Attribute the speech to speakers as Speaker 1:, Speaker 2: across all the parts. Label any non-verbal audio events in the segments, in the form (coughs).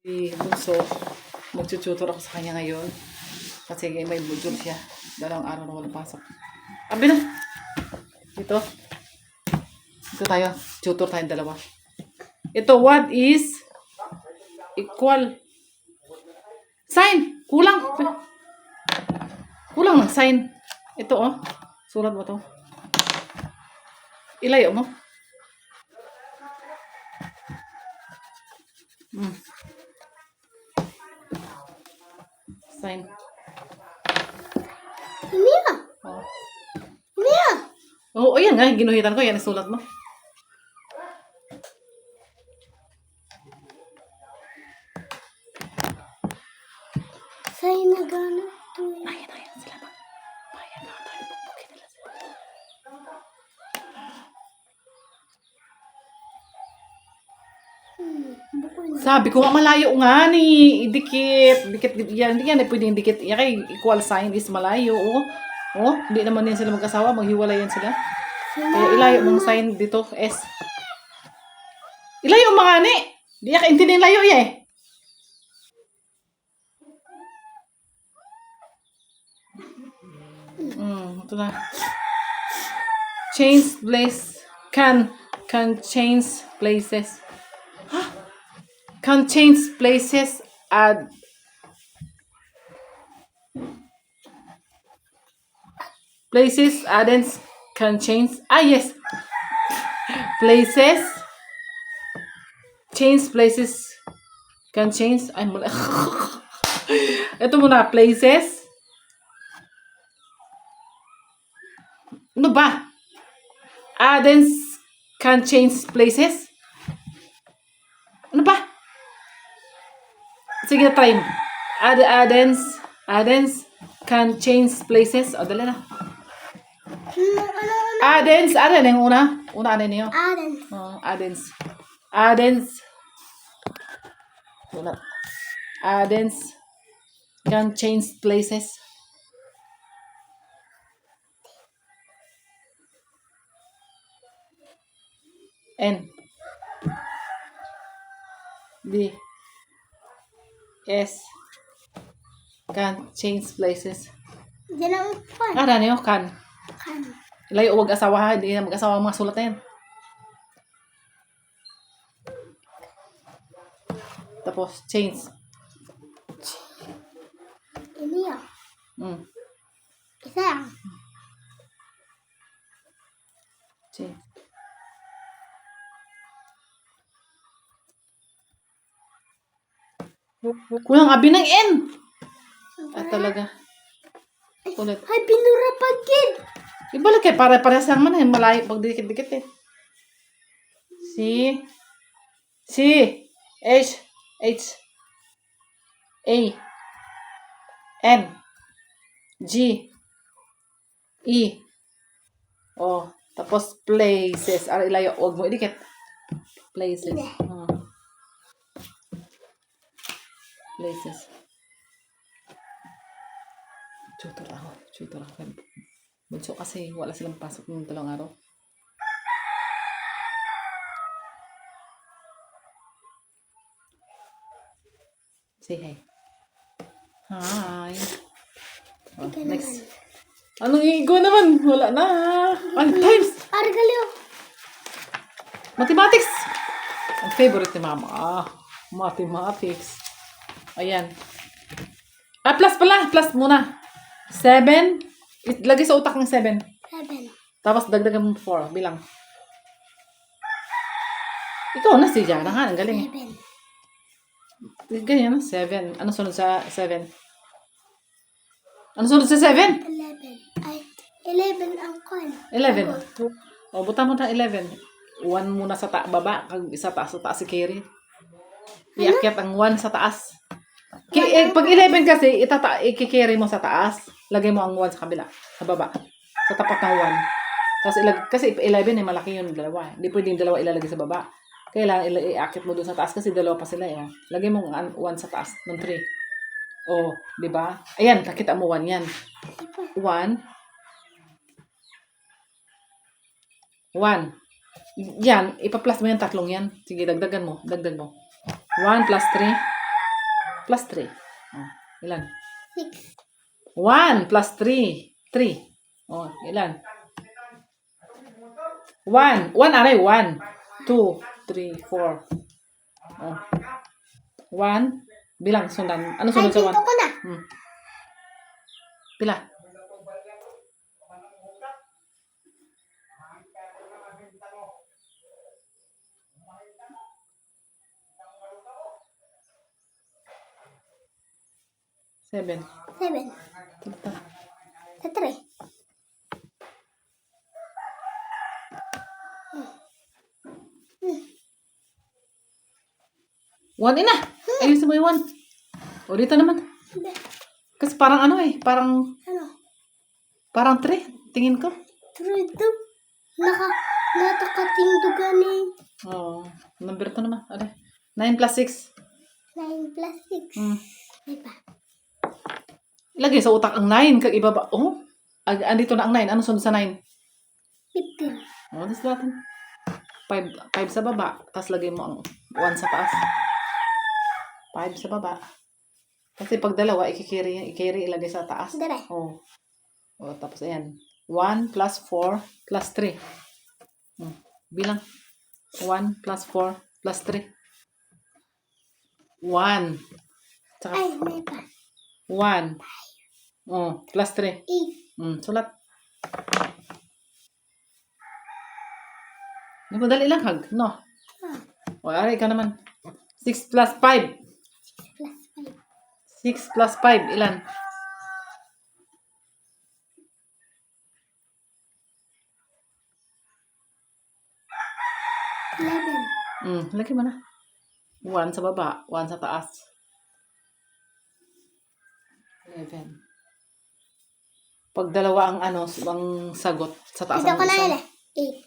Speaker 1: Si Bunso, magtututor ako sa kanya ngayon. Kasi may module siya. Dalawang araw na walang pasok. Abi na! Ito. Ito tayo. Tutor tayong dalawa. Ito, what is equal sign? Kulang. Kulang ng sign. Ito, oh. Sulat mo to. Ilayo mo. Hmm. Sign.
Speaker 2: Mia!
Speaker 1: Oh.
Speaker 2: Mia!
Speaker 1: Oo, oh, ayan nga. Ginuhitan ko. Yan, isulat mo.
Speaker 2: Sa'yo na gano'n to.
Speaker 1: Ayan, ayan sila na. Ayan na tayo. Bukbukin nila sila. Sabi ko malayo nga ni dikit, dikit yan, hindi yan pwedeng dikit. Yan equal sign is malayo. Oh, oh hindi naman yan sila mag-asawa, maghiwalay yan sila. Kaya ilayo mong sign dito, S. Ilayo mga ni. Di ka intindihin layo eh. Mm, ito na. Change place. Can. Can change places. Change places. Add. Places. Can change. Ah, yes. Places. Change places. Change. Ay. (laughs) Ito muna. Places. Ano ba? Can change places? Ano ba? Sige try mo. Add, addends, addends can change places. O, dali na.
Speaker 2: Ano
Speaker 1: na yung una? Una, ano niyo?
Speaker 2: Aden.
Speaker 1: Oh, addends. Addends. Wala. Addends can change places. N. B. S. Can change places.
Speaker 2: Diyan ang pan.
Speaker 1: Ah, ano yun? Can.
Speaker 2: Kan.
Speaker 1: Layo, huwag asawa ha. Hindi na mag-asawa ang mga sulat na yan. Tapos, change.
Speaker 2: Mia.
Speaker 1: Mm.
Speaker 2: Isa.
Speaker 1: Change. Kulang abi ng N. Ah, talaga. Ulit.
Speaker 2: Ay, pinura pa kid.
Speaker 1: Ibalik eh, para para sa man eh, malayo pag dikit-dikit eh. C C H H A N G E Oh, tapos places. Ara ilayo, wag mo idikit. Places. Ah. Places. Tutor ako. Tutor ako. Bunso kasi wala silang pasok ng dalawang araw. Say hi. Hi. Oh, next. Anong igo naman? Wala na. One times.
Speaker 2: Argalio.
Speaker 1: Mathematics. Ang favorite ni mama. Ah, mathematics. Ayan. Ah, plus pala. Plus muna. Seven. It- Lagay sa utak ng seven.
Speaker 2: Seven.
Speaker 1: Tapos dagdagan mo 4, bilang. Ikaw na si Jana nga, ang galing.
Speaker 2: Seven.
Speaker 1: eh. Ganyan, 7. Ano sunod sa 7? Ano sunod sa 7?
Speaker 2: Eleven. Ay, eleven ang kon.
Speaker 1: 11. O, buta mo na 11. 1 muna sa ta baba, isa taas sa taas si Kerry. Iakyat ang 1 sa taas. Ki eh, pag 11 kasi, itata i-carry mo sa taas. Lagay mo ang 1 sa kabila, sa baba. Sa tapat ng 1. Tapos ilag kasi 11 eh, malaki yun, dalawa. Hindi pwedeng dalawa ilalagay sa baba. Kailangan ila- iakyat mo doon sa taas kasi dalawa pa sila eh. Lagay mo ang 1 sa taas ng 3. Oh, di ba? Ayan, nakita mo 1 yan. 1. 1. Yan, ipa-plus mo yan tatlong yan. Sige, dagdagan mo. Dagdag mo. 1 plus 3. Plus 3. Oh, ilan?
Speaker 2: Six.
Speaker 1: 1 plus 3. 3. Oh, ilan? 1. 1 aray, 1. 2, 3, 4. Oh. 1. Bilang sundan. Ano
Speaker 2: Ay,
Speaker 1: sunod sa
Speaker 2: dito
Speaker 1: 1?
Speaker 2: ko na.
Speaker 1: Hmm. Pila? Seven.
Speaker 2: Seven.
Speaker 1: Ito.
Speaker 2: Sa three.
Speaker 1: One ina. Ayusin mo yung one. O dito naman. Kasi parang ano eh. Parang,
Speaker 2: Ano?
Speaker 1: parang three. Tingin ko.
Speaker 2: Three to. Naka, natakatindugan ni
Speaker 1: Oo. Oh, number to naman. Ano? 9 plus 6.
Speaker 2: nine plus six. May pa.
Speaker 1: Ilagay sa utak ang 9. Kag ibaba. Oh. Ag andito na ang 9. Ano sunod sa 9?
Speaker 2: Fifteen.
Speaker 1: Oh, tas natin. 5, 5 sa baba. Tapos lagay mo ang 1 sa taas. 5 sa baba. Kasi pag dalawa, ikikiri, ikiri ilagay sa taas.
Speaker 2: Dere.
Speaker 1: Oh. Oh, tapos ayan. 1 plus 4 plus 3. Hmm. Bilang. 1 plus 4 plus 3. 1. Tsaka
Speaker 2: Ay, may pa.
Speaker 1: 1. Oh, plus 3.
Speaker 2: Eight.
Speaker 1: Hmm, sulat. Di mo dali lang hag, no?
Speaker 2: Ah,
Speaker 1: O, aray ka naman. 6 plus 5.
Speaker 2: plus five.
Speaker 1: 6 plus 5, ilan?
Speaker 2: Eleven.
Speaker 1: Hmm, lagi mo na. 1 sa baba, 1 sa taas. 11. Pag dalawa ang ano, ang sagot sa taas ang
Speaker 2: ko na yun. Eight.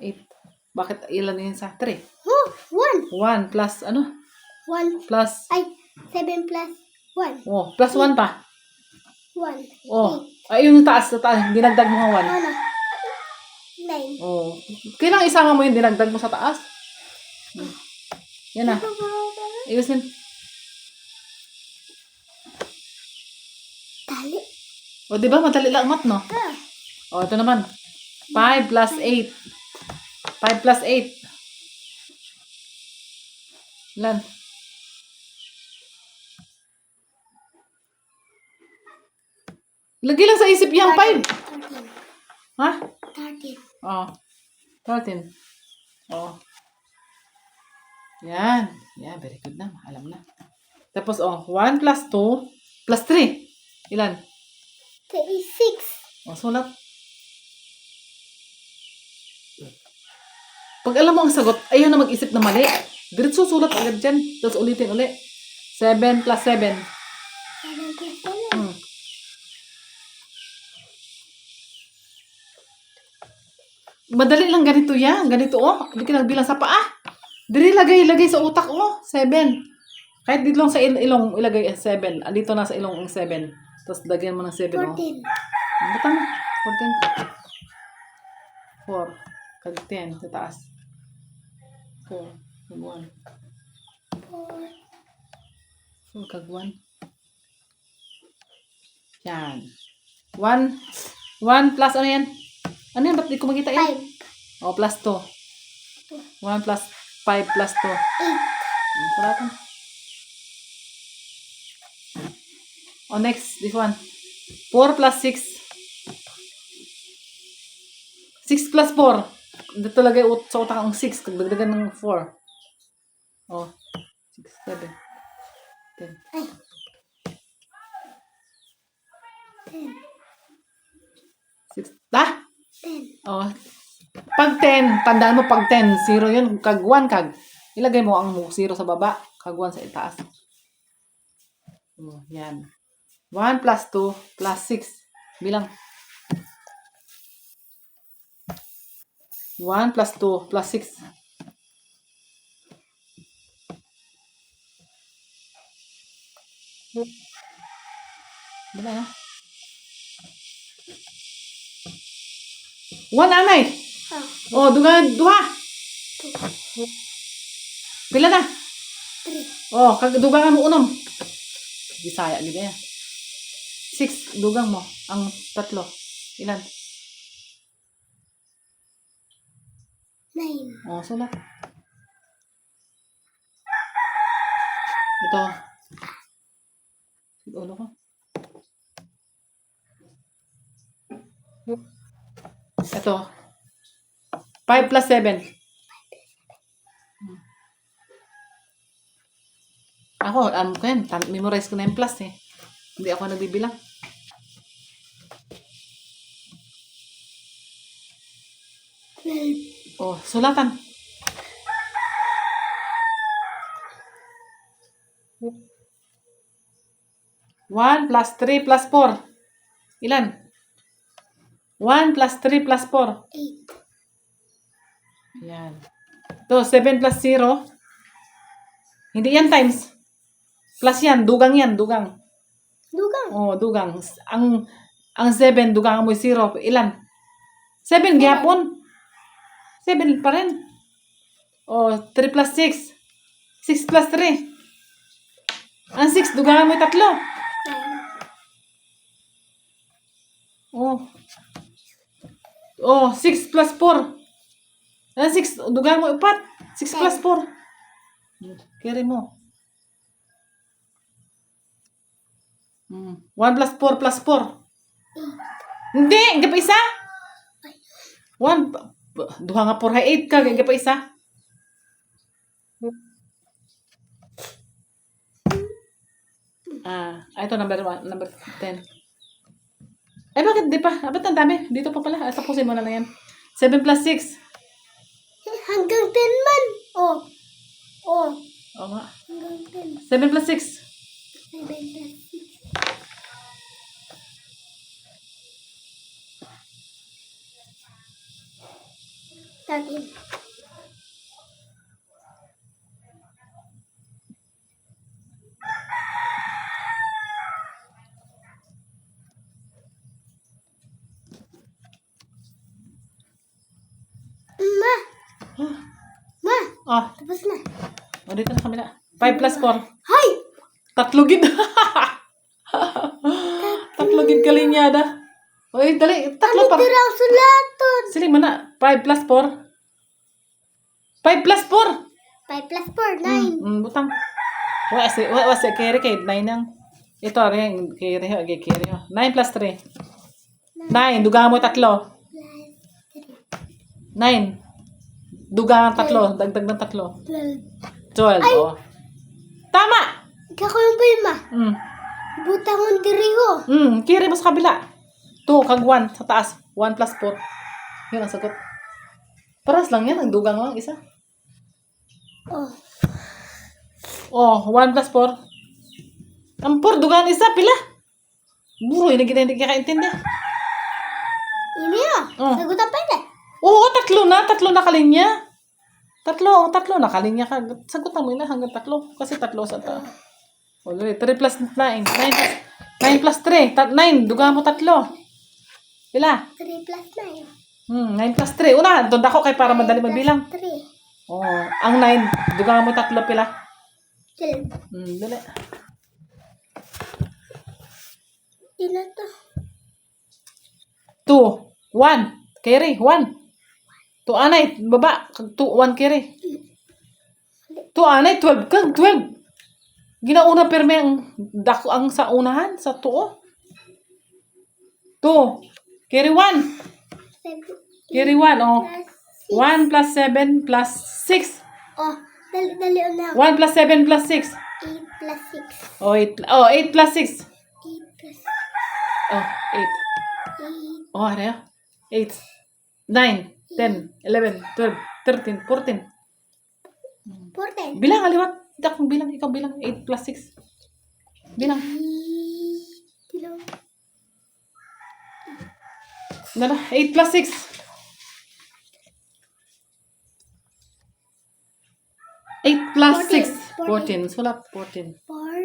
Speaker 1: 8. Bakit ilan yun sa 3?
Speaker 2: Oh, one.
Speaker 1: 1 plus ano?
Speaker 2: One.
Speaker 1: Plus,
Speaker 2: Ay, seven plus one.
Speaker 1: oh, plus 1 pa.
Speaker 2: One.
Speaker 1: Oh,
Speaker 2: Eight.
Speaker 1: ay yung taas, sa taas, dinagdag mo nga 1.
Speaker 2: Ano? Nine.
Speaker 1: Oh. Kailangan isama mo yung dinagdag mo sa taas. Yan na. Ayusin. O, di ba? Madali lang mat, no?
Speaker 2: Ah.
Speaker 1: O, ito naman. 5 plus 8. 5 plus 8. Ilan? Lagi lang sa isip yung 5.
Speaker 2: Thirteen.
Speaker 1: Ha?
Speaker 2: Thirteen.
Speaker 1: Oh. 13. Oh. Yan. Yan, very good na. Alam na. Tapos, oh, 1 plus 2 plus 3. Ilan?
Speaker 2: Thirty six.
Speaker 1: O, sulat. Pag alam mo ang sagot, ayaw na mag-isip na mali. Diretso sulat agad dyan. Tapos ulitin uli. 7 plus 7.
Speaker 2: Seven plus seven.
Speaker 1: Hmm. Madali lang ganito yan. Ganito, oh. Hindi ka nagbilang sa paa. Diri lagay, lagay sa utak, oh. 7. Kahit dito lang sa il- ilong, ilagay 7. Andito na sa ilong ang 7. Tapos lagyan mo ng 7, oh.
Speaker 2: Fourteen.
Speaker 1: Bata na. 14. 4. Kag 10 sa taas. 4. Kag 1.
Speaker 2: Four.
Speaker 1: 4 kag 1. Yan. 1. 1 plus ano yan? Ano yan? Ba't di ko makita yan?
Speaker 2: Five.
Speaker 1: O, plus 2. 1 plus 5 plus 2.
Speaker 2: Eight.
Speaker 1: Hmm, Saratan. O, next. This one. 4 plus 6. 6 plus 4. Dito ut sa utak ang 6. Kag dagdagan ng 4. O. 6, 7, 10.
Speaker 2: Ay. Ten.
Speaker 1: 6. Ah! Oh. Pag 10, tandaan mo pag 10, 0 yun. Kag 1 kag. Ilagay mo ang 0 sa baba, kag 1 sa itaas. Oh, yan. 1 plus 2 plus 6. Bilang. 1 plus 2 plus 6. Bila na. 1 anay.
Speaker 2: Ah.
Speaker 1: Oh, duga, duha. Pila na?
Speaker 2: Three.
Speaker 1: Oh, kag dugangan mo unom. Bisaya gid ya. Six, dugang mo. Ang tatlo. Ilan?
Speaker 2: Nine.
Speaker 1: Oh, sulat. Ito. Ulo ko. Ito. 5 plus 7. Ako, alam ko yan. Memorize ko na yung plus eh. Hindi ako nagbibilang. Oh, sulatan. One plus three plus four. Ilan? One plus three plus four.
Speaker 2: Eight.
Speaker 1: Yan. Ito, seven plus zero. Hindi yan times. Plus yan, dugang yan, dugang.
Speaker 2: Dugang?
Speaker 1: Oo, oh, dugang. Ang ang seven, dugang mo zero. Ilan? Seven, gihapon. 7 pa rin. O, 3 plus 6. 6 plus 3. Ang 6, dugangan mo yung tatlo. Oh. Oh, 6 plus 4. Ang 6, dugangan mo ipat.
Speaker 2: 6
Speaker 1: plus 4. Carry mo. Hmm. 1 plus 4 plus
Speaker 2: 4.
Speaker 1: Hindi, hindi pa isa. 1 duha nga por eight ka, hindi pa isa. Ah, ah, ito number one, number ten. Eh, bakit di pa? Ah, ba't ang dami? Dito pa pala. Ah, tapusin mo na lang yan. Seven plus six.
Speaker 2: Hanggang ten man. Oh. Oh.
Speaker 1: Oo nga.
Speaker 2: Hanggang ten.
Speaker 1: Seven plus six.
Speaker 2: Seven plus Thirteen. Ma! Ma!
Speaker 1: Oh,
Speaker 2: Tapos na.
Speaker 1: o dito na kamila. Five plus four.
Speaker 2: Hay!
Speaker 1: Tatlo gid. Tatlo gid kalinyada. Oy, dali. Tatlo
Speaker 2: Ano
Speaker 1: pa.
Speaker 2: tiraw sulaton?
Speaker 1: Sili mo na. 5 plus 4. 5 plus 4.
Speaker 2: Five plus four, nine.
Speaker 1: Mm, butang. Wa si wa wa si kere kay 9 nang. Ito rin kere ho, kay kere ho. 9 plus 3. 9, duga mo tatlo.
Speaker 2: Plus three.
Speaker 1: 9. Duga ang tatlo, dagdag ng tatlo.
Speaker 2: Twelve.
Speaker 1: 12. Oh. Tama.
Speaker 2: Ikaw yung ba ma?
Speaker 1: Mm.
Speaker 2: Butang ang diriho.
Speaker 1: Mm, kere mo sa kabila. 2 kag 1 sa taas. 1 plus 4. Yun ang sagot. Paras lang yan, ang dugang lang isa.
Speaker 2: Oh.
Speaker 1: Oh, 1 plus 4. Ang 4 dugan isa pila. Buro, hindi kita hindi kakaintindi.
Speaker 2: Ini ya.
Speaker 1: Oh.
Speaker 2: Sagot apa ini?
Speaker 1: Oo, tatlo na, tatlo na kalinya. Tatlo, oh, tatlo na kalinya ka. Sagutan mo na hanggang tatlo kasi tatlo sa ta. Oh, 3 plus 9. 9 plus 9 plus 3. 9, dugan mo tatlo. Ila?
Speaker 2: 3 plus 9.
Speaker 1: Hmm, 9 plus 3. Una, doon ako kay para madali magbilang.
Speaker 2: 3. Oo.
Speaker 1: Oh, ang nine, duga mo tatlo pila.
Speaker 2: Sila.
Speaker 1: Hmm, dali.
Speaker 2: Sila to.
Speaker 1: Two. One. Kiri, one. Two anay, baba. Two, one kiri. Two anay, twelve kang, twelve. Ginauna pirme ang, dako ang sa unahan, sa tuo. Two. Kiri,
Speaker 2: one.
Speaker 1: Kiri, one, oh.
Speaker 2: Plus six.
Speaker 1: 1 plus 7 plus 6.
Speaker 2: Oh. Dali, dali na.
Speaker 1: 1 plus 7 plus 6.
Speaker 2: Eight plus six.
Speaker 1: Oh, 8, oh, 8 plus 6.
Speaker 2: Eight plus
Speaker 1: Oh, 8.
Speaker 2: eight.
Speaker 1: Oh, ano yun? 8, 9, 10, 11, 12, 13, 14.
Speaker 2: Fourteen.
Speaker 1: Bilang, aliwat. Hindi ako bilang. Ikaw bilang. 8 plus 6. Bilang.
Speaker 2: Dilaw.
Speaker 1: Ano na? 8 plus 6. 14. Sulat. 14.
Speaker 2: Four.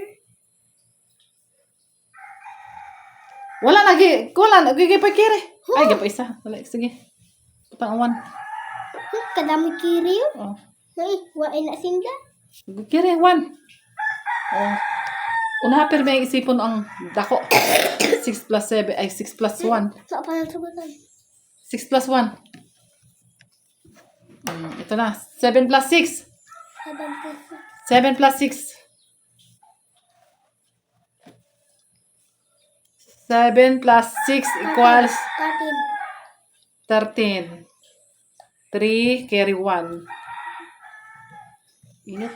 Speaker 1: Wala lagi. Wala. Pa kiri. Ay, gapa isa. Wala. Sige. 1.
Speaker 2: Hmm, kadami kiri yun.
Speaker 1: Oh.
Speaker 2: Ay, wain na sinda.
Speaker 1: Kiri 1. Oh. Una per may isipon ang dako. (coughs) 6 plus 7, ay 6 plus 1.
Speaker 2: Sa pa ng sabutan.
Speaker 1: 6 plus 1. Mm, ito na. 7 plus 6.
Speaker 2: 7 plus
Speaker 1: 7 plus 6. 7 plus 6 equals
Speaker 2: 13.
Speaker 1: 13. 3 carry 1. Init.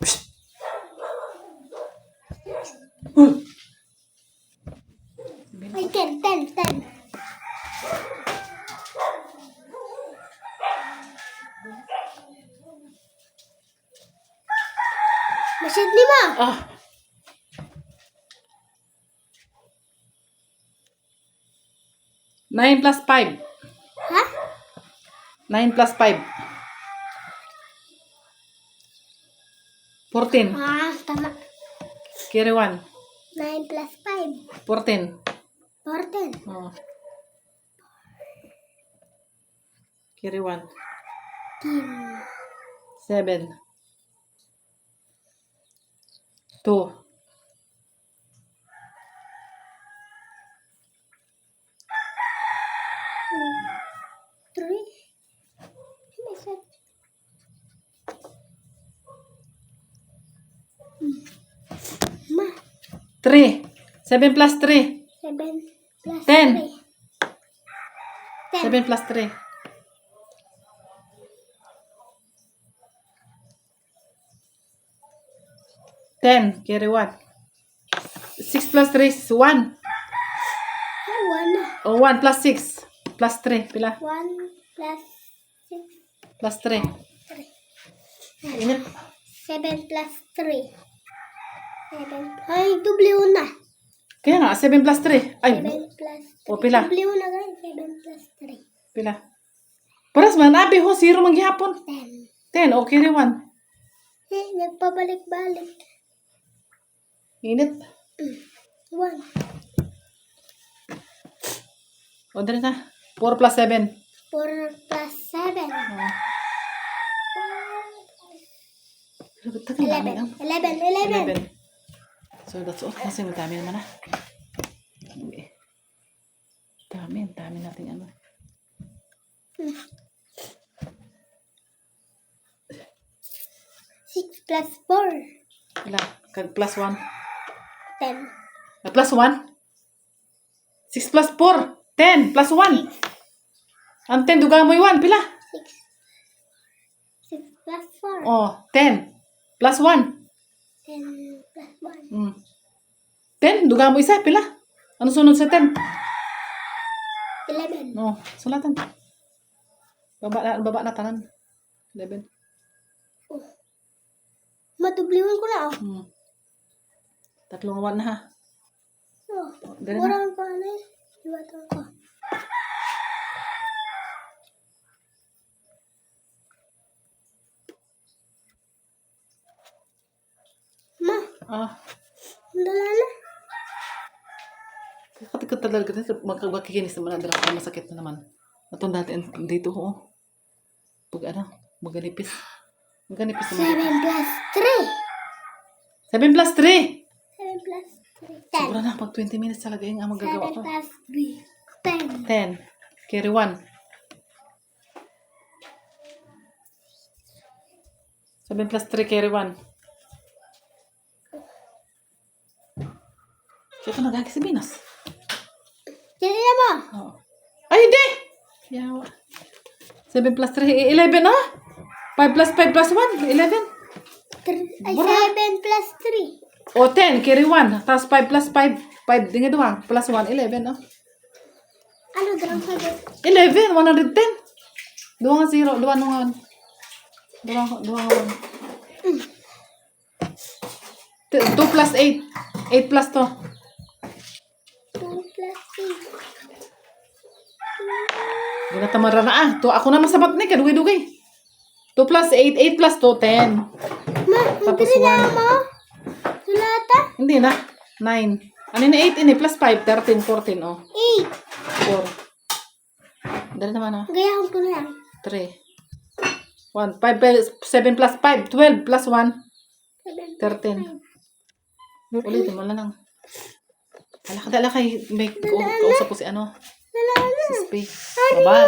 Speaker 1: Psst. Uh.
Speaker 2: Ay, 10, Masyad lima.
Speaker 1: Ah. Nine plus five.
Speaker 2: Ha?
Speaker 1: Nine plus five. Fourteen.
Speaker 2: Ah, tama.
Speaker 1: Carry one.
Speaker 2: 9 plus 5.
Speaker 1: Fourteen.
Speaker 2: 14.
Speaker 1: Oh. Carry one.
Speaker 2: 15.
Speaker 1: Seven. Two.
Speaker 2: Three. May set. Ma,
Speaker 1: Three. Seven plus three.
Speaker 2: 7 plus
Speaker 1: Ten.
Speaker 2: 3. 10.
Speaker 1: Seven plus three. Ten. Carry one. Six plus three is one.
Speaker 2: 1.
Speaker 1: Oh, one plus six. Plus three. Pila?
Speaker 2: 1 plus 6.
Speaker 1: Plus three.
Speaker 2: 3.
Speaker 1: Init.
Speaker 2: 7 plus 3. 7. Ay, W na.
Speaker 1: Kaya nga, seven plus three. Ay,
Speaker 2: 7 plus 3.
Speaker 1: O, pila?
Speaker 2: W na guys. 7 plus 3.
Speaker 1: pila. Paras man, abi ho, zero manghihapon.
Speaker 2: 10.
Speaker 1: Ten. Oh, carry one.
Speaker 2: Eh, nagpabalik-balik.
Speaker 1: Init.
Speaker 2: 1.
Speaker 1: O, dali na. Four plus seven.
Speaker 2: 4 plus 7.
Speaker 1: Oh. Pero ba't tagal namin
Speaker 2: 11.
Speaker 1: ang
Speaker 2: 11. 11.
Speaker 1: 11. So, that's all. Kasi madami naman ah. Dami, dami natin ano.
Speaker 2: Six plus four.
Speaker 1: Wala. Plus 1.
Speaker 2: Ten.
Speaker 1: Plus 1? 6 plus 4. 10 plus 1. Ang 10, duga mo yung 1. Pila?
Speaker 2: Six. Six plus four.
Speaker 1: Oh, 10. Plus 1.
Speaker 2: Ten plus one.
Speaker 1: Mm. 10, duga mo isa. Pila? Ano sunod sa 10?
Speaker 2: Eleven.
Speaker 1: No, sulatan. Baba na, baba na tanan. 11.
Speaker 2: Matubliwan ko na oh.
Speaker 1: Hmm. Tatlong 1 na ha.
Speaker 2: Oh.
Speaker 1: Dali na.
Speaker 2: Murang pa na eh. Iwatan ko. Ma,
Speaker 1: Ah,
Speaker 2: dala na.
Speaker 1: katikot talaga kasi magkakikinis naman na dara masakit na naman. Ito natin dito ho. Pag ano, maganipis. Maganipis naman.
Speaker 2: Seven plus three.
Speaker 1: 7 plus 3.
Speaker 2: Seven plus three. Ten.
Speaker 1: Sobra na, pag 20 minutes talaga yung ang magagawa
Speaker 2: Seven
Speaker 1: ko.
Speaker 2: plus three. Ten.
Speaker 1: 10. Carry 1. 7 plus 3, carry 1. Ito nagagi si Binas.
Speaker 2: Dali na mo.
Speaker 1: Oo. Ay, hindi! Yawa. 7 plus 3, 11 ah! 5 plus 5 plus 1, 11.
Speaker 2: Thr- Ay,
Speaker 1: Bura.
Speaker 2: seven plus three.
Speaker 1: O, 10, carry 1. Tapos 5 plus 5, 5, di nga duwa. Plus 1, 11, oh.
Speaker 2: Ano dalang sabi?
Speaker 1: 11, 110. Duwa nga 0, duwa nga 1. Duwa nga, duwa nga 1. 2 plus 8. 8 plus to.
Speaker 2: Two plus eight.
Speaker 1: Hindi na tamara na ah. To, ako na masabat ni, kadugay-dugay. 2 plus 8, 8 plus to, 10.
Speaker 2: Ma,
Speaker 1: Tapos
Speaker 2: hindi na
Speaker 1: 1.
Speaker 2: mo.
Speaker 1: Hindi na. 9. Ano na 8 ini? Plus 5, 13, 14, oh.
Speaker 2: Eight.
Speaker 1: 4. Dali naman ah.
Speaker 2: Gayahon ko na yan.
Speaker 1: 3. 1, 5, 7 plus 5, 12 plus 1, 13. Ulitin mo na lang. Alakad, alakay. May kausap ko si ano. Si Spay. Baba.